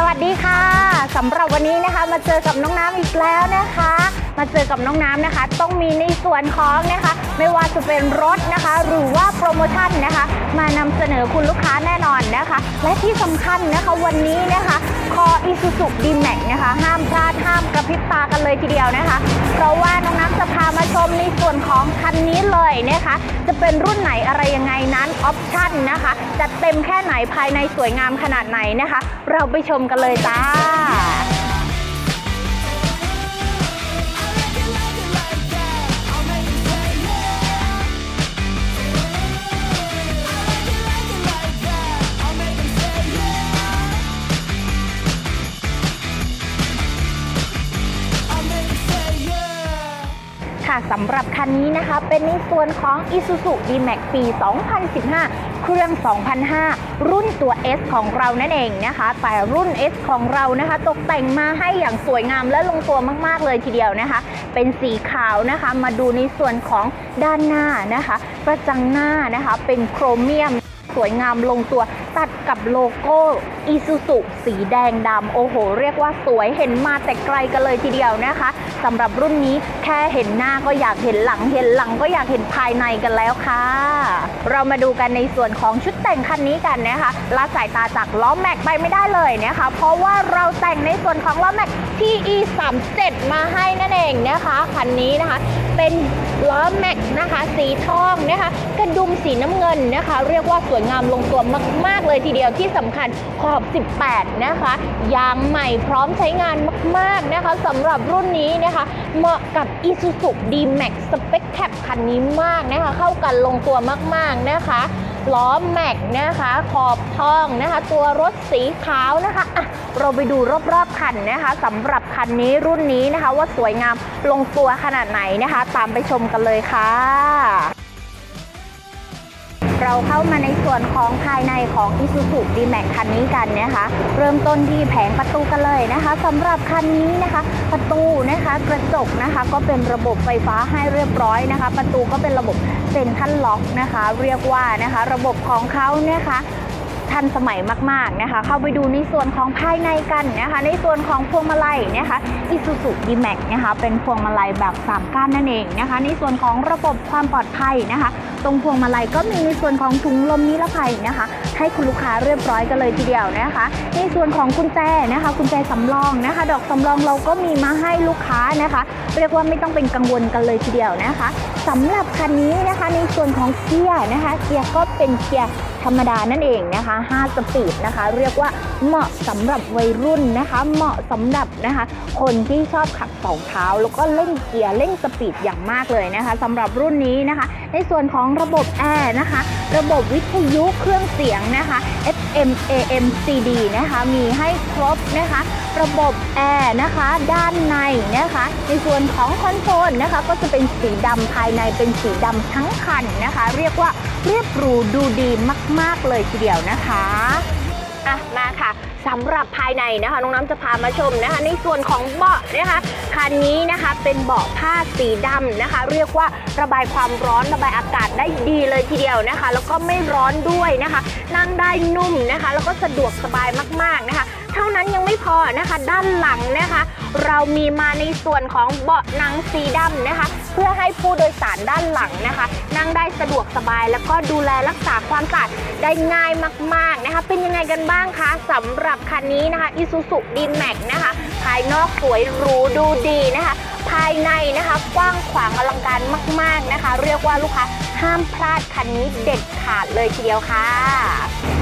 สวัสดีค่ะสำหรับวันนี้นะคะมาเจอกับน้องน้ำอีกแล้วนะคะ มาเจอกับน้องน้ำนะคะ ต้องมีในส่วนของนะคะ ไม่ว่าจะเป็นรถนะคะ หรือว่าโปรโมชั่นนะคะ มานำเสนอคุณลูกค้าแน่นอนนะคะ และที่สำคัญนะคะวันนี้นะคะคออิซูซุดีแม็กนะคะ ห้ามพลาดห้าม พริบตากันเลยทีเดียวนะคะ เพราะว่าน้องน้ำจะพามาชมในส่วนของคันนี้เลยนะคะ จะเป็นรุ่นไหนอะไรยังไงนั้นออปชั่นนะคะจะเต็มแค่ไหนภายในสวยงามขนาดไหนนะคะ เราไปชมกันเลยจ้า ค่ะสำหรับคันนี้นะคะ เป็นในส่วนของ Isuzu D-Max ปี 2015 เครื่อง 2005 รุ่นตัว S ของเรานั่นเองนะคะ แต่รุ่น S ของเรานะคะ ตกแต่งมาให้อย่างสวยงามและลงตัวมาก ๆ เลยทีเดียวนะคะ เป็นสีขาวนะคะ มาดูในส่วนของด้านหน้านะคะกระจังหน้านะคะ เป็นโครเมียม วยงามลงตัว ตัดกับโลโก้อีซูซุสีแดงดำโอ้โห เรียกว่าสวยเห็นมาแต่ไกลกันเลยทีเดียวนะคะสำหรับรุ่นนี้แค่เห็นหน้าก็อยากเห็นหลังเห็นหลังก็อยากเห็นภายในกันแล้วค่ะ เรามาดูกันในส่วนของชุดแต่งคันนี้กันนะคะละสายตาจากล้อแม็กไปไม่ได้เลยนะคะ เพราะว่าเราแต่งในส่วนของล้อแม็ก TE 3 7 มาให้นั่นเองนะคะคันนี้นะคะ เป็นล้อแม็กนะคะ สีทองนะคะ กระดุมสีน้ำเงินนะคะ เรียกว่าสวยงามลงตัวมาก ๆ เลยทีเดียวที่สำคัญขอบ 18 นะคะยางใหม่พร้อมใช้งานมาก ๆ นะคะสำหรับรุ่นนี้นะคะ เหมาะกับ Isuzu D-Max Spec Cap คันนี้มากนะคะ เข้ากันลงตัวมาก ๆ นะคะ ล้อแม็กนะคะ ขอบทองนะคะ ตัวรถสีขาวนะคะะเราไปดูรอบๆคันนะคะสำหรับคันนี้รุ่นนี้นะคะ ว่าสวยงามลงตัวขนาดไหนนะคะ ตามไปชมกันเลยค่ะ เราเข้ามาในส่วนของภายในของ Isuzu D-Max คันนี้กันนะคะ เริ่มต้นที่แผงประตูกันเลยนะคะสำหรับคันนี้นะคะ ประตูนะคะกระจกนะคะก็เป็นระบบไฟฟ้าให้เรียบร้อยนะคะ ประตูก็เป็นระบบเซ็นทรัลล็อกนะคะ เรียกว่านะคะ ระบบของเขานะคะทันสมัยมากๆนะคะ เข้าไปดูในส่วนของภายในกันนะคะ ในส่วนของพวงมาลัยนะคะ Isuzu D-Max นะคะ เป็นพวงมาลัยแบบ 3 ก้านนั่นเองนะคะ ในส่วนของระบบความปลอดภัยนะคะ ตรงพวงมาลัยก็มีในส่วนของถุงลมนิรภัยนะคะ ให้คุณลูกค้าเรียบร้อยกันเลยทีเดียวนะคะ ในส่วนของกุญแจนะคะกุญแจสำรองนะคะ ดอกสำรองเราก็มีมาให้ลูกค้านะคะ เรียกว่าไม่ต้องเป็นกังวลกันเลยทีเดียวนะคะสำหรับคันนี้นะคะในส่วนของเกียร์นะคะ เกียร์ก็เป็นเกียร์ รรมดานั่นเองนะคะ 5 สปีดนะคะ เรียกว่าเหมาะสำหรับวัยรุ่นนะคะ เหมาะสำหรับนะคะ คนที่ชอบขับสองเท้า แล้วก็เล่นเกียร์เล่นสปีดอย่างมากเลยนะคะสำหรับรุ่นนี้นะคะ ในส่วนของระบบแอร์นะคะ ระบบวิทยุเครื่องเสียงนะคะ MAMCD นะคะมีให้ครบนะคะ ระบบแอร์นะคะด้านในนะคะ ในส่วนของคอนโซลนะคะ ก็จะเป็นสีดำภายในเป็นสีดำทั้งคันนะคะ เรียกว่าเรียบหรูดูดีมาก ๆ เลยทีเดียวนะคะ อะมาค่ะ สำหรับภายในนะคะน้องน้ำจะพามาชมนะคะ ในส่วนของเบาะนะคะคันนี้นะคะเป็นเบาะผ้าสีดำนะคะ เรียกว่าระบายความร้อนระบายอากาศได้ดีเลยทีเดียวนะคะ แล้วก็ไม่ร้อนด้วยนะคะ นั่งได้นุ่มนะคะ แล้วก็สะดวกสบายมากๆนะคะ เท่านั้นยังไม่พอนะคะ ด้านหลังนะคะ เรามีมาในส่วนของเบาะหนังสีดำนะคะ เพื่อให้ผู้โดยสารด้านหลังนะคะ นั่งได้สะดวกสบายแล้วก็ดูแลรักษาความสะอาดได้ง่ายมาก ๆนะคะ เป็นยังไงกันบ้างคะสำหรับคันนี้นะคะ Isuzu D-Max นะคะ ภายนอกสวยหรูดูดีนะคะ ภายในนะคะกว้างขวางอลังการมาก ๆนะคะ เรียกว่าลูกค้า ห้ามพลาดคันนี้เด็ดขาดเลยทีเดียวค่ะ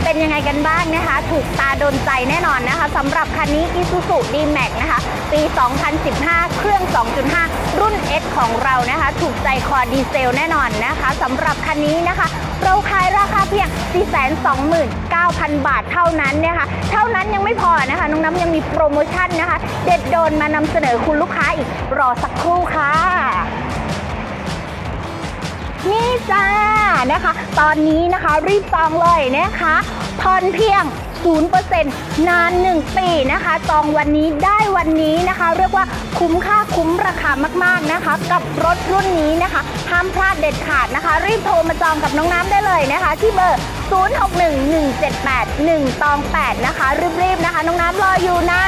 เป็นยังไงกันบ้างนะคะ ถูกตาโดนใจแน่นอนนะคะสำหรับคันนี้ Isuzu D-Max นะคะ ปี 2015 เครื่อง 2.5 รุ่น S ของเรานะคะ ถูกใจคอดีเซลแน่นอนนะคะสำหรับคันนี้นะคะ เราขายราคาเพียง 429,000 บาทเท่านั้นเนี่ยค่ะเท่านั้นยังไม่พอนะคะ น้องน้ำยังมีโปรโมชั่นนะคะ เด็ดโดนมานำเสนอคุณลูกค้าอีกรอสักครู่ค่ะ นะคะ ตอนนี้นะคะรีบจองเลยนะคะผ่อนเพียง 0%นาน 1 ปีนะคะ จองวันนี้ได้วันนี้นะคะ เรียกว่าคุ้มค่าคุ้มราคามากๆนะคะ กับรถรุ่นนี้นะคะห้ามพลาดเด็ดขาดนะคะ รีบโทรมาจองกับน้องน้ำได้เลยนะคะ ที่เบอร์ 061178 1ตอง8นะคะ รีบๆนะคะ น้องน้ำรออยู่นะ